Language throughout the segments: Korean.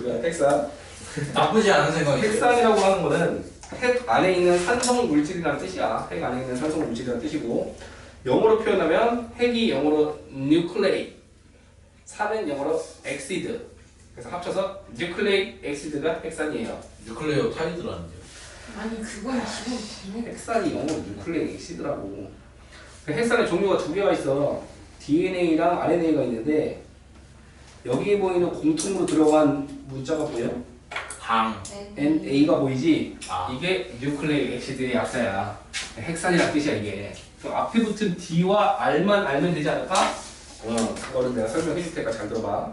우리가 핵산. 나쁘지 않은 생각이 핵산이라고 하는 거는 핵 안에 있는 산성 물질이라는 뜻이야. 핵 안에 있는 산성 물질이라는 뜻이고 영어로 표현하면 핵이 영어로 nuclei, 산은 영어로 exid. 그래서 합쳐서 nucleic acid가 핵산이에요. 뉴클레어 타이드라는데요. 아니 그건 지금 핵산이 영어로 nucleic acid라고. 그 핵산의 종류가 두 개가 있어. DNA랑 RNA가 있는데 여기에 보이는 공통으로 들어간 문자가 보여? 당. NA가 보이지? 아. 이게 뉴클레이 엑시드의 약자야. 핵산이란 뜻이야 이게. 그럼 앞에 붙은 D와 R만 알면 되지 않을까? 어, 그거는 내가 설명해 줄 테니까 잘 들어봐.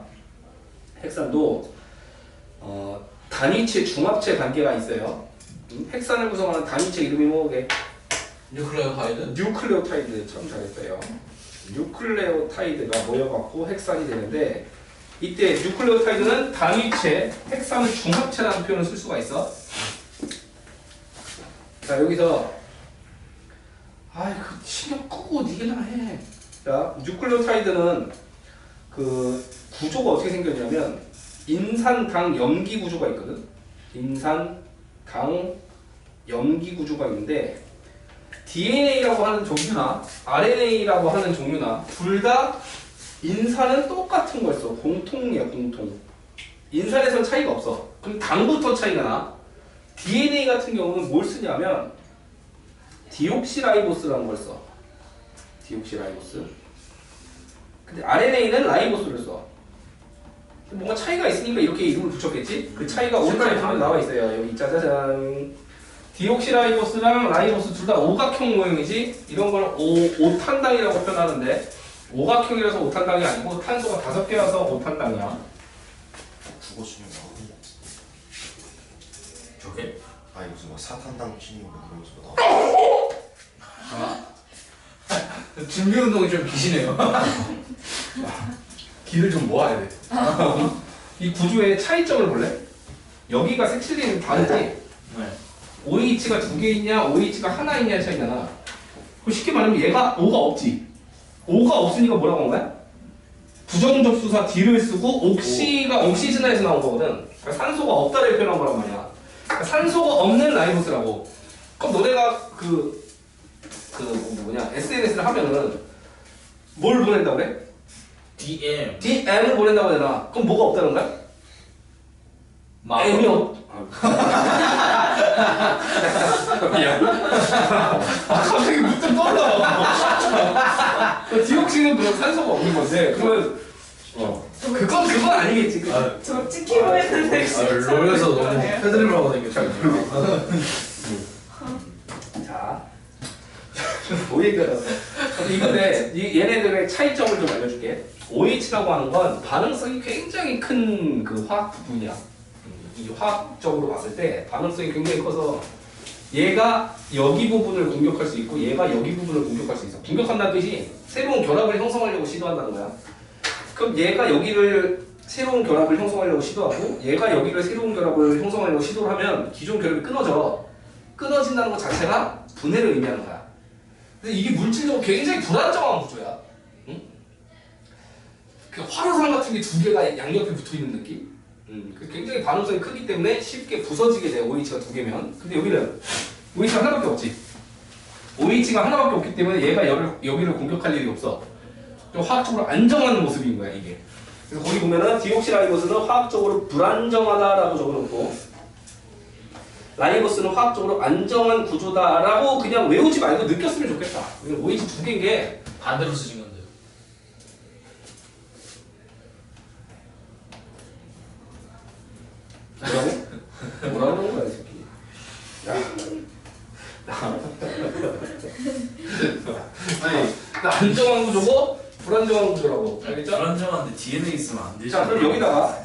핵산도 어, 단위체, 중합체 단계가 있어요. 음, 핵산을 구성하는 단위체 이름이 뭐게? 뉴클레어 타이드? 뉴클레오타이드 참 잘했어요. 뉴클레오타이드가 모여갖고 핵산이 되는데 이때 뉴클레오타이드는 단위체, 핵산은 중합체라는 표현을 쓸 수가 있어. 자 여기서 아이 그 신경 끄고 니게나 해. 자 뉴클레오타이드는 그 구조가 어떻게 생겼냐면 인산당 염기 구조가 있거든. 인산당 염기 구조가 있는데 DNA라고 하는 종류나 RNA라고 하는 종류나 둘 다 인산은 똑같은 걸 써. 공통이야, 공통. 인산에서는 차이가 없어. 그럼 당부터 차이가 나. DNA 같은 경우는 뭘 쓰냐면 디옥시라이보스라는 걸 써. 디옥시라이보스. 근데 RNA는 라이보스를 써. 뭔가 차이가 있으니까 이렇게 이름을 붙였겠지? 그 차이가 오른쪽에 보면 나와 있어요. 여기 짜자잔. 디옥시라이보스랑 라이보스 둘 다 오각형 모형이지 이런 걸 오, 오탄당이라고 표현하는데 오각형이라서 오탄당이 아니고 탄소가 다섯 개라서 오탄당이야 국어 수능 나오는 거 저게? 아니 무슨 막 사탄당 치는 거 그런 거 나와 준비 운동이 좀 기시네요. 길을 좀 모아야 돼. 이 구조의 차이점을 볼래? 여기가 색칠리는 다르지? 네. OH가 두 개 있냐, OH가 하나 있냐 차이잖아. 그럼 쉽게 말하면 얘가 O가 없지. O가 없으니까 뭐라고 한 거야? 부정접수사 D를 쓰고 옥시가 옥시즈나에서 나온 거거든. 그러니까 산소가 없다를 표현한 거란 말이야. 그러니까 산소가 없는 라이보스라고. 그럼 너네가 그, 그 뭐냐, SNS를 하면은 뭘 보낸다고 그래? DM. DM을 보낸다고 하잖아. 그럼 뭐가 없다는 거야? M이 없. 아, 갑자기 문득 떠올라. 디옥신은 그럼 산소가 없는 건데, 그러면 어. 그건 그건 아니겠지. 아, 저 찍히고 했는데 아, 롤에서 너무 패드립을 하고 다녔죠. 자, 뭐 얘기하다. 이건데 이- 얘네들의 차이점을 좀 알려줄게. OH라고 하는 건 반응성이 굉장히 큰 그 화학 부분이야. 이 화학적으로 봤을 때 반응성이 굉장히 커서 얘가 여기 부분을 공격할 수 있고 얘가 여기 부분을 공격할 수 있어. 공격한다는 뜻이 새로운 결합을 형성하려고 시도한다는 거야. 그럼 얘가 여기를 새로운 결합을 형성하려고 시도하고 얘가 여기를 새로운 결합을 형성하려고 시도를 하면 기존 결합이 끊어져. 끊어진다는 것 자체가 분해를 의미하는 거야. 근데 이게 물질적으로 굉장히 불안정한 구조야. 응? 그 화로상 같은 게 두 개가 양옆에 붙어 있는 느낌? 음, 그 굉장히 반응성이 크기 때문에 쉽게 부서지게 돼, OH가 두 개면. 근데 여기는 OH가 하나밖에 없지. OH가 하나밖에 없기 때문에 얘가 여를, 여기를 공격할 일이 없어. 좀 화학적으로 안정한 모습인 거야, 이게. 그래서 거기 보면은 디옥시라이보스는 화학적으로 불안정하다라고 적어놓고 라이보스는 화학적으로 안정한 구조다라고 그냥 외우지 말고 느꼈으면 좋겠다. OH 두 개인 게 반대로 쓰신 건데요. 뭐라고? 뭐라고 하는 거야, 이 새끼. 야. 아니, 나 안정한 구조고 불안정한 구조라고. 알겠죠? 불 DNA 있으면 안 되죠. 자, 그럼 여기다가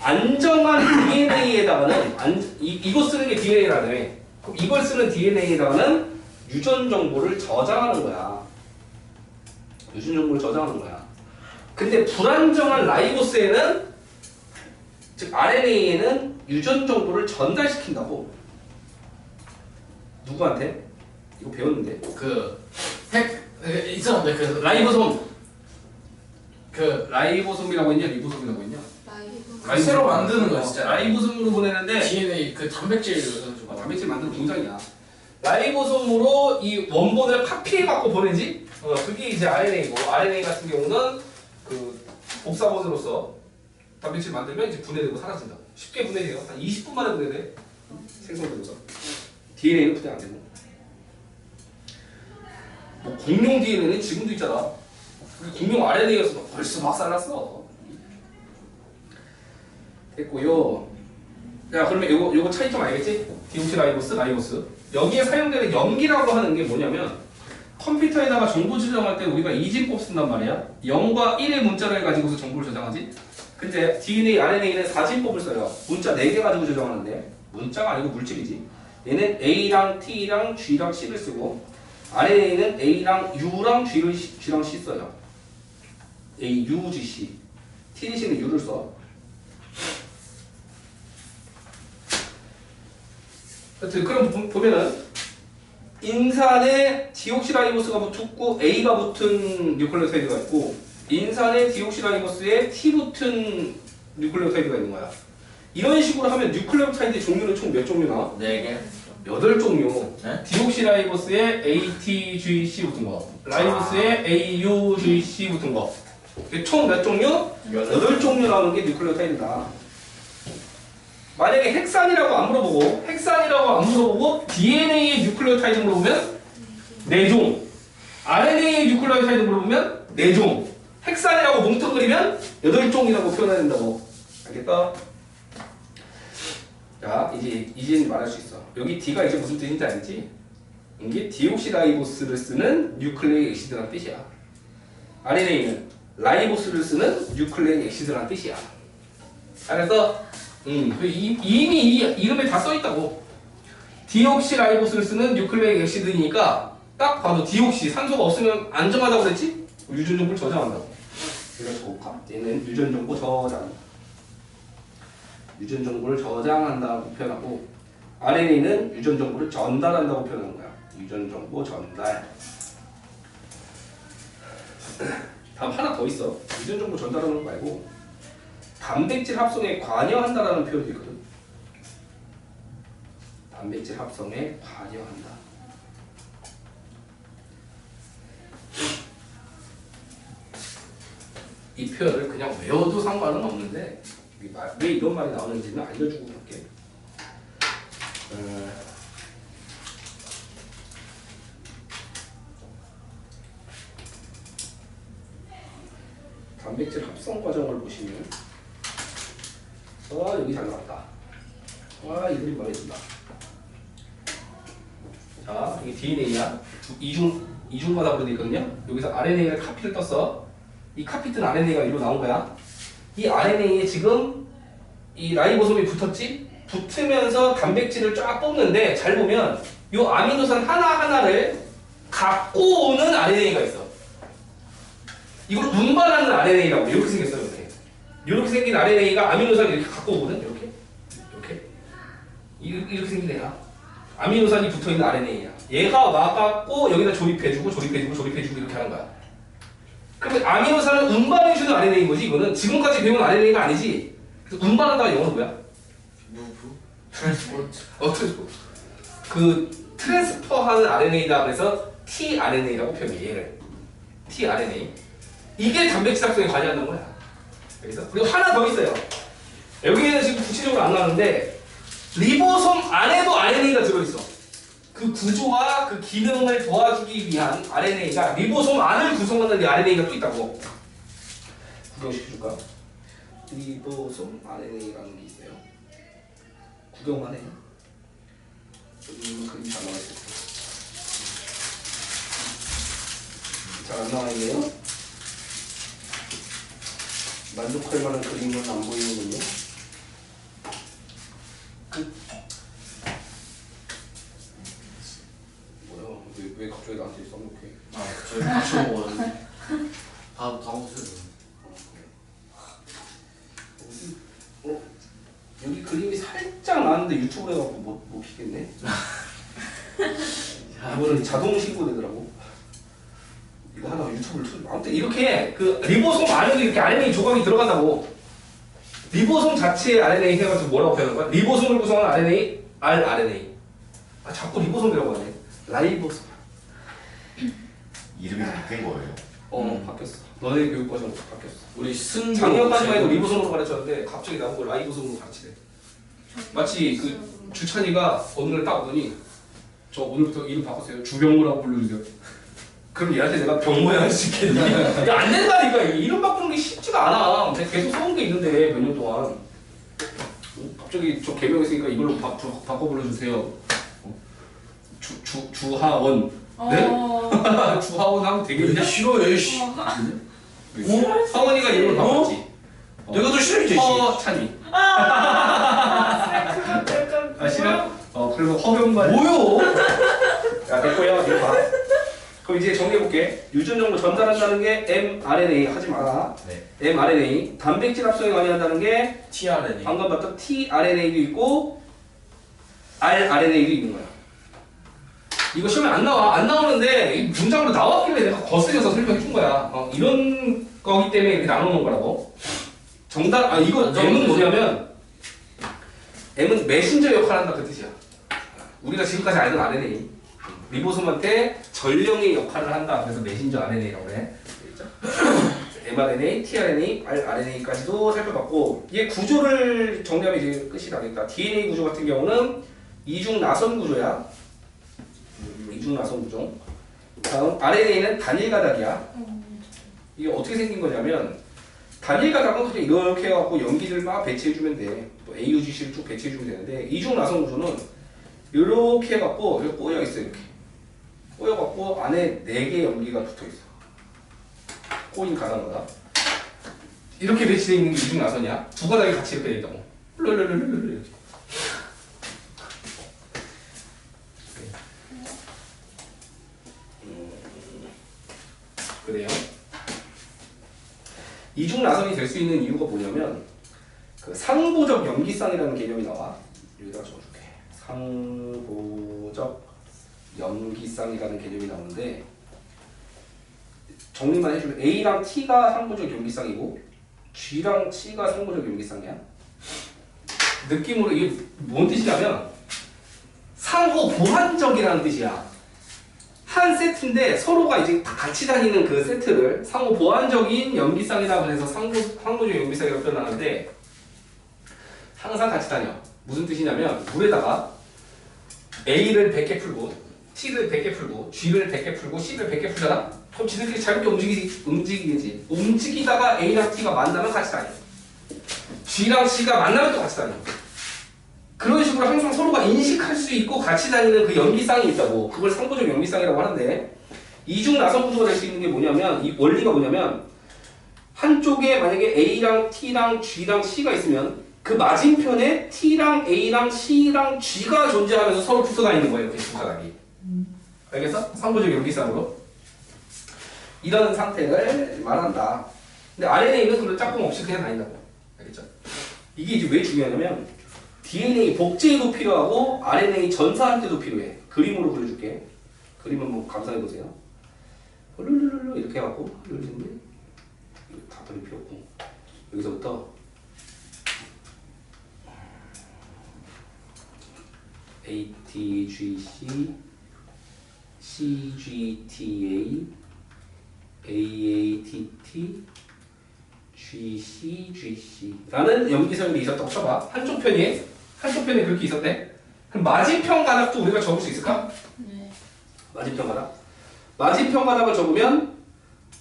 안정한 DNA에다가는 안, 이, 이거 쓰는 게 DNA라네. 그럼 이걸 쓰는 DNA에다가는 유전 정보를 저장하는 거야. 유전 정보를 저장하는 거야. 근데 불안정한 라이보스에는 즉 RNA에는 유전 정보를 전달시킨다고. 누구한테? 이거 배웠는데. 그 핵 있었는데 그 라이보솜. 그 라이보솜이라고 했냐, 리보솜이라고 했냐? 라이브 라이보- 새로 만드는 거야, 어, 진짜. 라이보솜으로 보내는데 DNA 그 단백질 아, 단백질 만드는 공장이야. 라이보솜으로 이 원본을 카피해 갖고 보내지. 어, 그게 이제 RNA고 RNA 같은 경우는 그 복사본으로서 단백질 만들면 이제 분해되고 사라진다. 쉽게 분해돼요. 한 20분 만에 분해돼. 생성되고서. DNA는 분해 안 되고. 뭐 공룡 DNA는 지금도 있잖아. 그게 공룡 RNA였어. 벌써 막 살았어. 됐고요. 야 그러면 요거 요거 차이점 알겠지? 디오키라이보스, 라이보스. 여기에 사용되는 염기라고 하는 게 뭐냐면 컴퓨터에다가 정보 저장할 때 우리가 이진법 쓴단 말이야. 0과 1의 문자를 가지고서 정보를 저장하지. 근데 DNA, RNA는 4진법을 써요. 문자 4개 가지고 저장하는데 문자가 아니고 물질이지. 얘는 A랑 T랑 G랑 C를 쓰고 RNA는 A랑 U랑 G랑 C 써요. A, U, G, C. T, C는 U를 써. 하여튼 그럼 보- 보면은 인산에 디옥시라이보스가 붙었고 A가 붙은 뉴클레오타이드가 있고 인산에 디옥시라이보스에 T 붙은 뉴클레오타이드가 있는 거야. 이런 식으로 하면 뉴클레오타이드 종류는 총 몇 종류나? 네 개 여덟 종류. 네? 디옥시라이보스에 ATGC 붙은 거, 라이보스에 AUGC 붙은 거. 총 몇 종류? 여덟 종류 나오는 게 뉴클레오타이드다. 만약에 헥산이라고 안 물어보고 헥산이라고 안 물어보고 DNA의 뉴클레오타이드 물어보면 네 종. RNA의 뉴클레오타이드 물어보면 네 종. 헥산이라고 뭉뚱 그리면 여덟 종이라고 표현해야 된다고. 알겠다? 자, 이제 이제 말할 수 있어. 여기 D가 이제 무슨 뜻인지 알지? 이게 디옥시라이보스를 쓰는 뉴클레이 엑시드란 뜻이야. RNA는 라이보스를 쓰는 뉴클레이 엑시드란 뜻이야. 그래서 음, 그 이- 이미 이 이름에 다 써 있다고. 디옥시 라이보스를 쓰는 뉴클레이 엑시드니까 딱 봐도 디옥시 산소가 없으면 안정하다고 그랬지? 유전 정보를 저장한다고. 그래서 고가 얘는 유전 정보 저장. 유전 정보를 저장한다고 표현하고 RNA는 유전 정보를 전달한다고 표현하는 거야. 유전 정보 전달. 다음 하나 더 있어. 유전 정보 전달하는 거 말고 단백질 합성에 관여한다라는 표현이 있거든. 단백질 합성에 관여한다. 이 표현을 그냥 외워도 상관은 없는데 왜 이런 말이 나오는지는 알려주고 갈게. 어, 단백질 합성 과정을 보시면 아 여기 잘 나왔다. 아 이들이 말해준다. 자 이게 DNA야. 이중 이중마다 되어 있거든요. 여기서 RNA를 카피를 떴어. 이 카피 뜬 RNA가 이로 나온 거야. 이 RNA에 지금 이 라이보솜이 붙었지? 붙으면서 단백질을 쫙 뽑는데 잘 보면 이 아미노산 하나하나를 갖고 오는 RNA가 있어. 이걸 운반하는 RNA라고 이렇게 생겼어요. 이렇게. 이렇게 생긴 RNA가 아미노산을 이렇게 갖고 오거든. 이렇게. 이렇게. 이- 이렇게 생긴 애야. 아미노산이 붙어있는 RNA야. 얘가 와갖고 여기다 조립해주고 조립해주고 조립해주고 이렇게 하는 거야. 그러면 아미노산을 운반해주는 RNA인 거지 이거는 지금까지 배운 RNA가 아니지. 그래서 운반한다가 영어는 뭐야? 무브 트랜스포트 어떻게 그 트랜스퍼하는 RNA다 그래서 tRNA라고 표현해 얘를 tRNA 이게 단백질 합성에 관여한다는 거야. 그래서 그리고 하나 더 있어요. 여기에는 지금 구체적으로 안 나오는데 리보솜 안에도 RNA가 들어있어. 그 구조와 그 기능을 도와주기 위한 RNA가 리보솜 안을 구성하는 RNA가 또 있다고. 구경시켜줄까? 리보솜 RNA라는 게 있어요. 구경만 해. 음, 그림이 잘 나와 있어. 잘안 나와 있네요. 만족할 만한 그림은 안 보이는군요. 그 뭐야? 왜, 왜 갑자기 나한테 써놓게? 아 저희 같이 먹었는데 다다 먹었어요 어디? 어? 여기 그림이 살짝 나왔는데 유튜브에 갖고 못, 못 피겠네. 이거는 자동 신고되더라고. 유튜브를 틀. 아무튼 이렇게 그 리보솜 안에도 이렇게 RNA 조각이 들어간다고. 리보솜 자체의 RNA 해가지고 뭐라고 표현하는 거야? 리보솜을 구성하는 RNA, rRNA. 아 자꾸 리보솜이라고 하네. 라이보솜. 이름이 바뀐 거예요. 어 바뀌었어. 너네 교육 과정 바뀌었어. 우리 승부 작년까지만 해도 리보솜으로 가르쳤는데 갑자기 나보고 라이보솜으로 가르치래. 마치 그 주찬이가 어느 날딱 오더니 저 오늘부터 이름 바꿨어요. 주병무라고 불러주세요. 그럼 얘한테 내가 병모야 할 수 있겠니? 야, 안 된다니까. 이게 이름 바꾸는 게 쉽지가 않아. 내가 계속 써온 게 있는데 몇 년 동안. 어? 갑자기 저 개명했으니까 이걸로 바, 바, 바꿔 불러주세요. 어? 주, 주, 주하원. 네? 어. 주하원 하면 왜 되겠냐? 싫어해 씨 어? 하원이가 이름을 바꿨지. 어. 내가 더 싫어했지 씨 허찬이. 아, 아 싫어? 어 그래서 허병만. 뭐요? 야 됐고요. 이거 봐. 그럼 이제 정리해볼게. 유전적으로 전달한다는 게 mRNA 하지 마라. 네 mRNA. 단백질 합성이 많이 한다는 게 TRNA 방금 봤던 tRNA도 있고 rRNA도 있는 거야. 이거 시험에 안 나와. 안 나오는데 이 문장으로 나왔길래 내가 거슬려서 설명해 준 거야. 어, 이런 거기 때문에 이렇게 나누는 거라고. 정답, 아, 이거 M은? 뭐냐면 M은 메신저 역할을 한다 그 뜻이야. 우리가 지금까지 알던 RNA. 리보솜한테 전령의 역할을 한다. 그래서 메신저 RNA라고. 알겠죠? mRNA, tRNA, rRNA까지도 살펴봤고 얘 구조를 정리하면 이제 끝이 나겠다. DNA 구조 같은 경우는 이중 나선 구조야. 음, 이중 나선 구조. 다음 RNA는 단일 가닥이야. 이게 어떻게 생긴 거냐면 단일 가닥은 그냥 이렇게 해갖고 연기를 막 배치해주면 돼. 또 AUGC를 쭉 배치해주면 되는데 이중 나선 구조는 이렇게 해갖고 이렇게 꼬여 있어 이렇게. 꼬여갖고 안에 네개 연기가 붙어 있어. 꼬인 가닥마다. 이렇게 배치되어 있는 게 이중 나선이야. 두 가닥이 같이 이렇게 돼 있다고. 룰루루루루. 음, 그래요. 이중 나선이 될 수 있는 이유가 뭐냐면 그 상보적 염기쌍이라는 개념이 나와. 여기다 적어줄게. 상보적 염기쌍이라는 개념이 나오는데 정리만 해주면 A랑 T가 상보적 염기쌍이고 G랑 C가 상보적 염기쌍이야. 느낌으로 이게 뭔 뜻이냐면 상호 보완적이라는 뜻이야. 한 세트인데 서로가 이제 다 같이 다니는 그 세트를 상호 보완적인 염기쌍이라 그래서 상보, 상보적 염기쌍이라고 표현하는데 항상 같이 다녀. 무슨 뜻이냐면 물에다가 A를 100개 풀고 T를 100개 풀고 G를 100개 풀고 C를 100개 풀잖아? 그럼 지들끼리 자유롭게 움직이지, 움직이겠지. 움직이다가 A랑 T가 만나면 같이 다녀. G랑 C가 만나면 또 같이 다녀. 그런 식으로 항상 서로가 인식할 수 있고 같이 다니는 그 연기쌍이 있다고. 그걸 상보적 연기쌍이라고 하는데 이중 나선 구조가 될 수 있는 게 뭐냐면 이 원리가 뭐냐면 한쪽에 만약에 A랑 T랑 G랑 C가 있으면 그 맞은편에 T랑 A랑 C랑 G가 존재하면서 서로 붙어 다니는 거예요. 이렇게 두 가닥이. 알겠어? 상보적 연기쌍으로. 이런 상태를 말한다. 근데 RNA는 그런 짝꿍 없이 그냥 다닌다고. 알겠죠? 이게 이제 왜 중요하냐면 DNA 복제에도 필요하고 RNA 전사할 때도 필요해. 그림으로 그려줄게. 그림 한번 감상해 보세요. 룰루룰루 이렇게 해갖고 룰루룰루 이거 다 그릴 필요 없고 여기서부터 ATGC CGTA AATT GC GC라는 염기성이 있었다고 쳐봐. 한쪽 편이 한쪽 편에 그렇게 있었대. 그럼 맞은편 가닥도 우리가 적을 수 있을까? 네. 맞은편 가닥. 맞은편 가닥을 적으면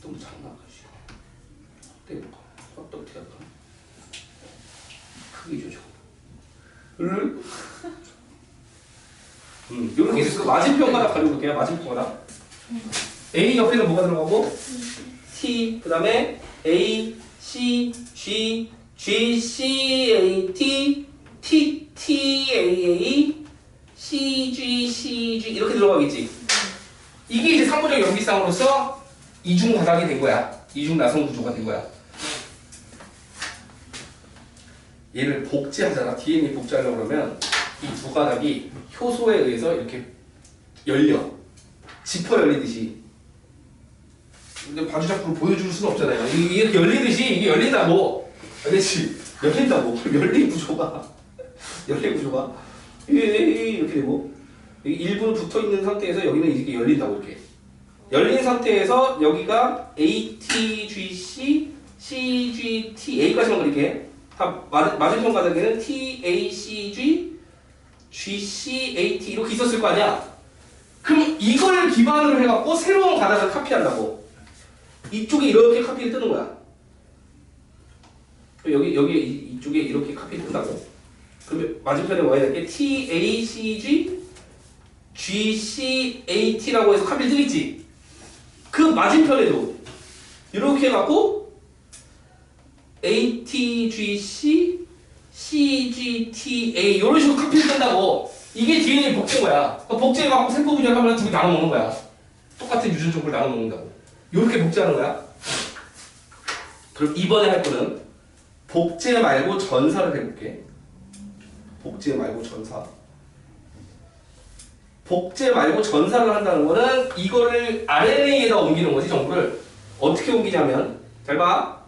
너무 장난하지. 어떻게 할까? 어떻게 할까? 크게 조정. 을. 음, 이렇게 있을 거 맞은편 가닥 가지고 볼게요. 맞은편 가닥. A 옆에는 뭐가 들어가고? T 그 다음에 A C G G C A T T T A A C G C G 이렇게 들어가겠지. 이게 이제 상보적 연기쌍으로서 이중 가닥이 된 거야. 이중 나선 구조가 된 거야. 얘를 복제하잖아. DNA 복제하려고 그러면 이 두 가닥이 효소에 의해서 이렇게 열려. 지퍼 열리듯이. 근데 바주작품을 보여줄 수는 없잖아요. 이- 이렇게 열리듯이 이게 열린다고. 알겠지? 열린다고. 열린 구조가 열린 구조가 이렇게 되고 일부는 붙어 있는 상태에서 여기는 이렇게 열린다고 이렇게 열린 상태에서 여기가 ATGC, CGT, A까지만 그릴게. 다 맞- 맞은편 가닥에는 TACG, GCAT 이렇게 있었을 거 아니야? 그럼 이걸 기반으로 해갖고 새로운 가닥을 카피한다고. 이쪽에 이렇게 카피를 뜨는 거야. 여기 여기 이- 이쪽에 이렇게 카피를 뜬다고. 그러면 맞은편에 뭐야 될 게 TACG, GCAT라고 해서 카피를 뜨겠지. 그 맞은편에도 이렇게 해갖고 ATGC, CGTA 이런 식으로 카피를 뜬다고. 이게 DNA 복제인 거야. 복제해 갖고 세포 분열하면 두개 나눠 먹는 거야. 똑같은 유전종을 나눠 먹는다고. 이렇게 복제하는 거야. 그럼 이번에 할 거는 복제 말고 전사를 해볼게. 복제 말고 전사. 복제 말고 전사를 한다는 거는 이거를 RNA에다 옮기는 거지 정보를 어떻게 옮기냐면 잘 봐.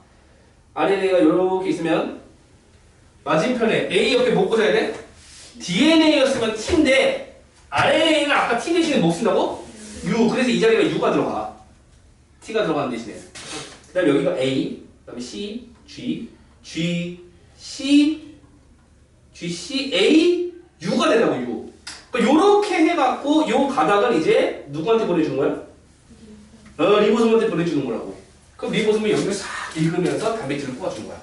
RNA가 이렇게 있으면 맞은편에 A 옆에 못 꽂아야 돼? DNA였으면 T인데 RNA는 아까 T 대신에 못 쓴다고? U 그래서 이 자리가 U가 들어가 T가 들어가는 대신에 그 다음에 여기가 A 그 다음에 C, G, G, C, G, C, A, U가 된다고 U 그러니까 요렇게 해갖고 요 가닥을 이제 누구한테 보내주는 거야? 어, 리보솜한테 보내주는 거라고. 그럼 리보솜이 여기를 싹 읽으면서 단백질을 뽑아주는 거야.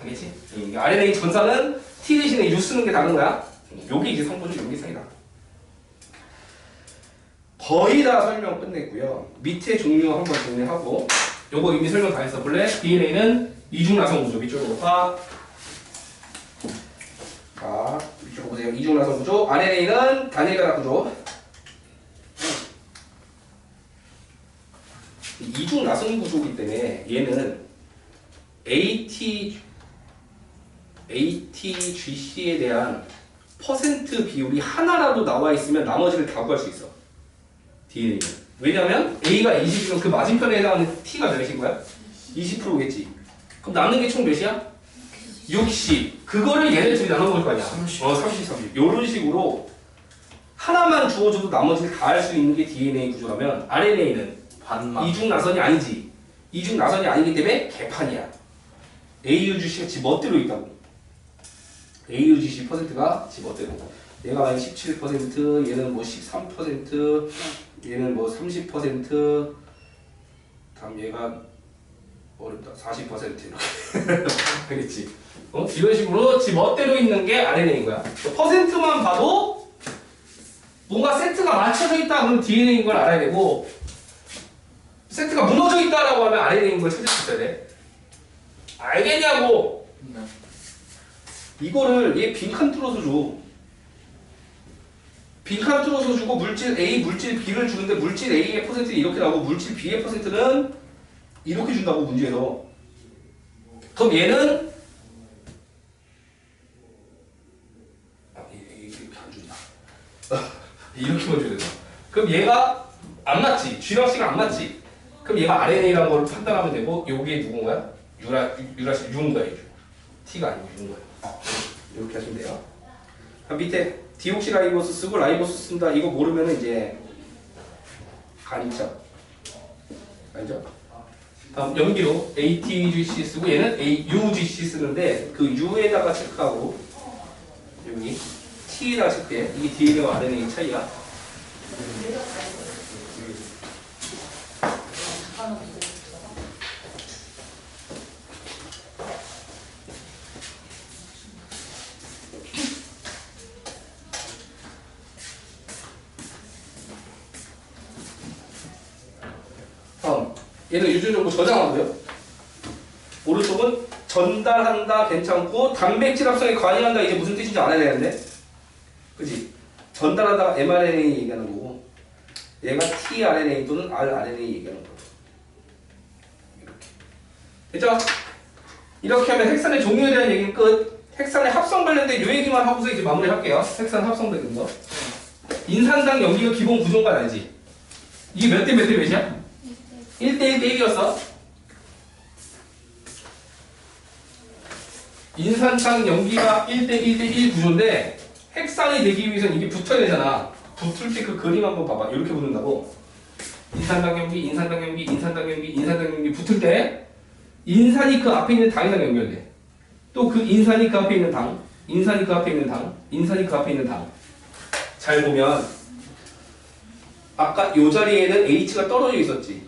알겠지? 이 RNA 전사는 T 대신에 U 쓰는 게 다른 거야. 요게 이제 성분주 용기성이다. 거의 다 설명 끝냈고요. 밑에 종류 한번 정리하고 요거 이미 설명 다 했어. 본래 DNA는 이중나선 구조 위쪽으로 가. 자, 이쪽 보세요. 이중나선 구조. RNA는 단일 가닥 구조. 이중나선 구조이기 때문에 얘는 AT ATGC에 대한 퍼센트 비율이 하나라도 나와 있으면 나머지를 다 구할 수 있어. DNA는. 왜냐면 A가 20이면 그 맞은편에 해당하는 T가 몇인 거야? 20%겠지. 그럼 남는 게 총 몇이야? 60. 그거를 얘네 둘이 나눠 먹을 거 아니야? 30. 어, 30, 30. 이런 식으로 하나만 주어줘도 나머지를 다 할 수 있는 게 DNA 구조라면 RNA는 반만. 이중 나선이 아니지. 이중 나선이 아니기 때문에 개판이야. AUGC가 지 멋대로 있다고. AUGC 퍼센트가 지 멋대로. 얘가 한 17%, 얘는 뭐 13%, 얘는 뭐 30%, 다음 얘가 어렵다. 40% 이렇게. 알겠지? 어? 이런 식으로 지 멋대로 있는 게 RNA인 거야. 퍼센트만 봐도 뭔가 세트가 맞춰져 있다 그러면 DNA인 걸 알아야 되고 세트가 무너져 있다라고 하면 RNA인 걸 찾을 수 있어야 돼. 알겠냐고. 네. 이거를 얘 빈칸 뚫어서 줘. 빈칸 뚫어서 주고 물질 A, 물질 B를 주는데 물질 A의 퍼센트 이렇게 나오고 물질 B의 퍼센트는 이렇게 준다고 문제에서. 그럼 얘는 아, 이렇게 안 준다. 이렇게만 줘야 된다. 그럼 얘가 안 맞지? G랑 C가 안 맞지? 그럼 얘가 RNA라는 걸 판단하면 되고 요게 누군 거야? 유라 유라 씨 유인 거야 유. T가 아니고 유인 거야. 이렇게 하시면 돼요. 밑에 디옥시 라이보스 쓰고 라이보스 쓴다 이거 모르면 이제 간이죠. 알죠? 다음 연기로 ATGC 쓰고 얘는 AUGC 쓰는데 그 U에다가 체크하고 여기 T에다가. 이게 DNA와 RNA 차이야. 다음 얘는 유전정보 저장하고요. 오른쪽은 전달한다 괜찮고 단백질 합성에 관여한다 이제 무슨 뜻인지 알아야 되는데 그지? 전달한다가 mRNA 얘기하는 거고 얘가 tRNA 또는 rRNA 얘기하는 거고 이렇게 됐죠? 이렇게 하면 핵산의 종류에 대한 얘기는 끝 핵산의 합성 관련된 요 얘기만 하고서 이제 마무리할게요 핵산 합성되는 거 인산당 연기가 기본 구조인 건 알지? 이게 몇 대 몇 대 몇이야? 1대1 대 1이었어. 인산당 염기가 1대 1 대 1 구조인데 핵산이 되기 위해서는 이게 붙어야 되잖아. 붙을 때 그 그림 한번 봐봐. 이렇게 붙는다고. 인산당 염기, 인산당 염기, 인산당 염기, 인산당 염기 붙을 때 인산이 그 앞에 있는 당이랑 연결돼. 또 그 인산이 그 앞에 있는 당, 인산이 그 앞에 있는 당, 인산이 그 앞에 있는 당. 잘 보면 아까 요 자리에는 H가 떨어져 있었지.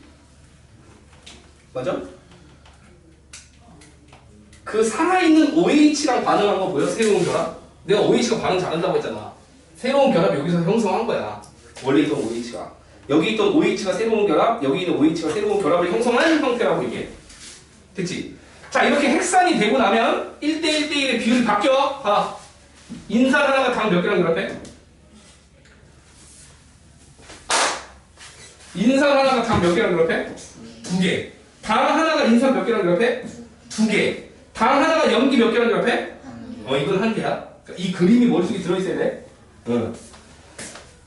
맞아? 그 살아있는 OH랑 반응한 거 보여? 새로운 결합? 내가 OH가 반응 잘한다고 했잖아. 새로운 결합 여기서 형성한 거야. 원래 있던 OH가. 여기 있던 OH가 새로운 결합, 여기 있는 OH가 새로운 결합을 형성한 형태라고 이게. 됐지? 자, 이렇게 핵산이 되고 나면 1대1대1의 비율이 바뀌어. 봐. 인산 하나가 당 몇 개랑 결합해? 인산 하나가 당 몇 개랑 결합해? 두 개. 당 하나가 인산 몇 개랑 결합해? 두 개. 당 하나가 염기 몇 개랑 결합해? 어, 이건 한 개야. 그러니까 이 그림이 머릿속에 들어있어야 돼. 응.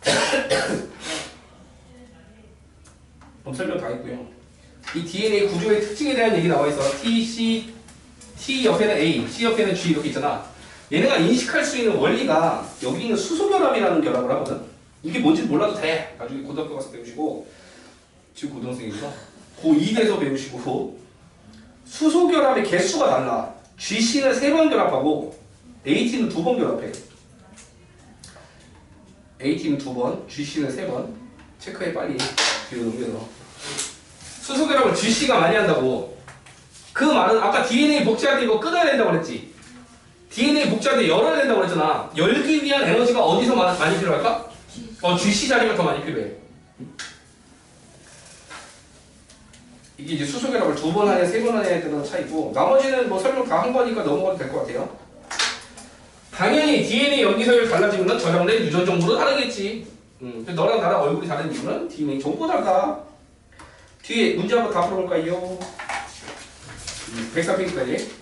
그럼 설명 다 했고요. 이 DNA 구조의 특징에 대한 얘기 나와 있어. T, C, T 옆에는 A, C 옆에는 G 이렇게 있잖아. 얘네가 인식할 수 있는 원리가 여기 있는 수소결합이라는 결합을 하거든. 이게 뭔지 몰라도 돼. 나중에 고등학교 가서 배우시고 지금 고등생이죠. 고2 돼서 배우시고 수소 결합의 개수가 달라. GC는 세 번 결합하고 AT는 두 번 결합해. AT는 두 번, GC는 세 번. 체크해 빨리 뒤로 넘겨서. 수소 결합을 GC가 많이 한다고. 그 말은 아까 DNA 복제할 때 이거 끊어야 된다고 그랬지. DNA 복제할 때 열어야 된다고 그랬잖아. 열기 위한 에너지가 어디서 마- 많이 필요할까? 어, GC 자리가 더 많이 필요해. 이게 이제 수소 결합을 두 번 하냐 세 번 하냐에 따른 차이고 나머지는 뭐 설명 다 한 거니까 넘어가도 될 것 같아요. 당연히 DNA 염기서열 달라지면 저장된 유전 정보도 다르겠지. 음, 너랑 나랑 얼굴이 다른 이유는 DNA 정보 다르다. 뒤에 문제 한번 다 풀어볼까요? 음, 104페이지까지.